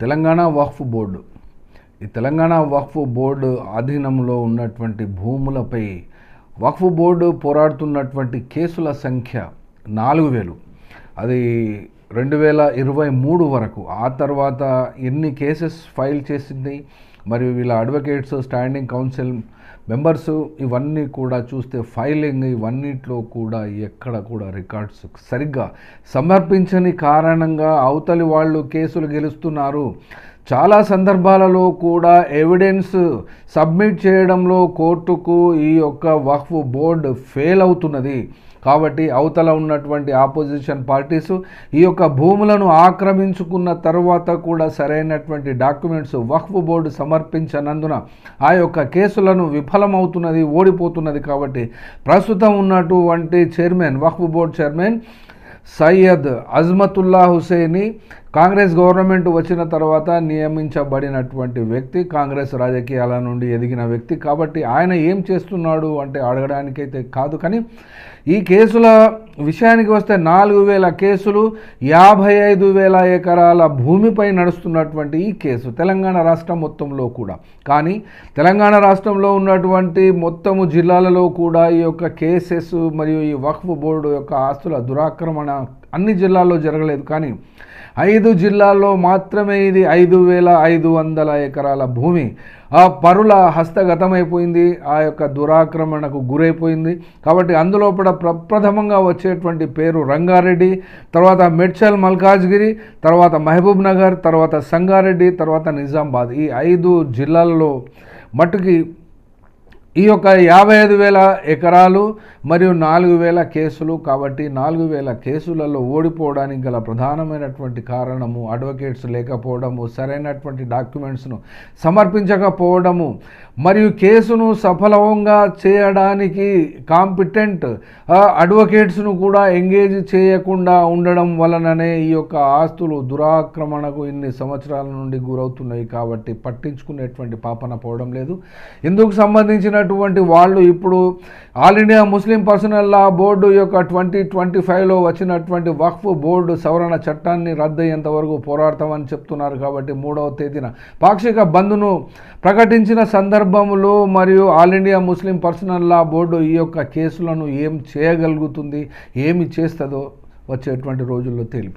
తెలంగాణ వక్ఫ్ board. ఈ తెలంగాణ వక్ఫ్ board ఆధీనంలో ఉన్నటువంటి భూములపై వక్ఫ్ బోర్డు పోరాడుతున్నటువంటి కేసుల సంఖ్య నాలుగు వేలు. అది రెండు వేల ఇరవై మూడు వరకు. ఆ తర్వాత ఎన్ని కేసెస్ ఫైల్ చేసింది? మరియు వీళ్ళ అడ్వకేట్స్ స్టాండింగ్ కౌన్సిల్ మెంబర్స్ ఇవన్నీ కూడా చూస్తే ఫైలింగ్ ఇవన్నిట్లో కూడా ఎక్కడ కూడా రికార్డ్స్ సరిగ్గా సమర్పించని కారణంగా అవతలి వాళ్ళు కేసులు గెలుస్తున్నారు. చాలా సందర్భాలలో కూడా ఎవిడెన్స్ సబ్మిట్ చేయడంలో కోర్టుకు ఈ యొక్క వక్ఫ్ బోర్డు ఫెయిల్ అవుతున్నది. కాబట్టి అవతల ఉన్నటువంటి ఆపోజిషన్ పార్టీస్ ఈ యొక్క భూములను ఆక్రమించుకున్న తర్వాత కూడా సరైనటువంటి డాక్యుమెంట్స్ వక్ఫ్ బోర్డు సమర్పించనందున ఆ యొక్క కేసులను విఫలమవుతున్నది ఓడిపోతున్నది. కాబట్టి ప్రస్తుతం ఉన్నటువంటి chairman Waqf board chairman Syed Azmatullah Husseini Congress government వచ్చిన తర్వాత నియమించబడినటువంటి వ్యక్తి కాంగ్రెస్ రాజకీయాల నుండి ఎదిగిన వ్యక్తి. కాబట్టి ఆయన ఏం చేస్తున్నాడు అంటే అడగడానికైతే కాదు. కానీ ఈ కేసుల విషయానికి వస్తే నాలుగు వేల కేసులు యాభై ఐదు వేల ఎకరాల భూమిపై నడుస్తున్నటువంటి ఈ కేసు తెలంగాణ రాష్ట్రం మొత్తంలో కూడా. కానీ తెలంగాణ రాష్ట్రంలో ఉన్నటువంటి మొత్తము జిల్లాలలో కూడా ఈ యొక్క కేసెస్ మరియు ఈ వక్ఫ్ బోర్డు యొక్క ఆస్తుల దురాక్రమణ అన్ని జిల్లాల్లో జరగలేదు. కానీ ఐదు జిల్లాల్లో మాత్రమే ఇది ఐదు వేల ఐదు వందల ఎకరాల భూమి. ఆ పరుల హస్తగతమైపోయింది. ఆ యొక్క దురాక్రమణకు గురైపోయింది. కాబట్టి అందులోపల ప్రప్రథమంగా వచ్చేటువంటి పేరు రంగారెడ్డి తర్వాత మెడ్చల్ మల్కాజ్గిరి తర్వాత మహబూబ్ నగర్ తర్వాత సంగారెడ్డి తర్వాత నిజామాబాద్. ఈ ఐదు జిల్లాల్లో మట్టుకి ఈ యొక్క యాభై ఐదు వేల ఎకరాలు మరియు నాలుగు వేల కేసులు కాబట్టి నాలుగు వేల కేసులలో ఓడిపోవడానికి గల ప్రధానమైనటువంటి కారణము అడ్వకేట్స్ లేకపోవడము సరైనటువంటి డాక్యుమెంట్స్ను సమర్పించకపోవడము మరియు కేసును సఫలంగా చేయడానికి కాంపిటెంట్ అడ్వకేట్స్ను కూడా ఎంగేజ్ చేయకుండా ఉండడం వలననే ఈ యొక్క ఆస్తులు దురాక్రమణకు ఇన్ని సంవత్సరాల నుండి గురవుతున్నాయి కాబట్టి పట్టించుకునేటువంటి పాపన పోవడం లేదు. ఇందుకు ఉన్నటువంటి వాళ్ళు ఇప్పుడు all India Muslim personal law board యొక్క ట్వంటీ ట్వంటీ ఫైవ్లో వచ్చినటువంటి వక్ఫ్ బోర్డు సవరణ చట్టాన్ని రద్దయ్యేంత వరకు పోరాడతామని చెప్తున్నారు కాబట్టి మూడవ తేదీన. పాక్షిక బంద్ను ప్రకటించిన సందర్భంలో మరియు all India Muslim personal law board ఈ యొక్క కేసులను ఏం చేయగలుగుతుంది ఏమి చేస్తుందో వచ్చేటువంటి రోజుల్లో తేలిపోతుంది.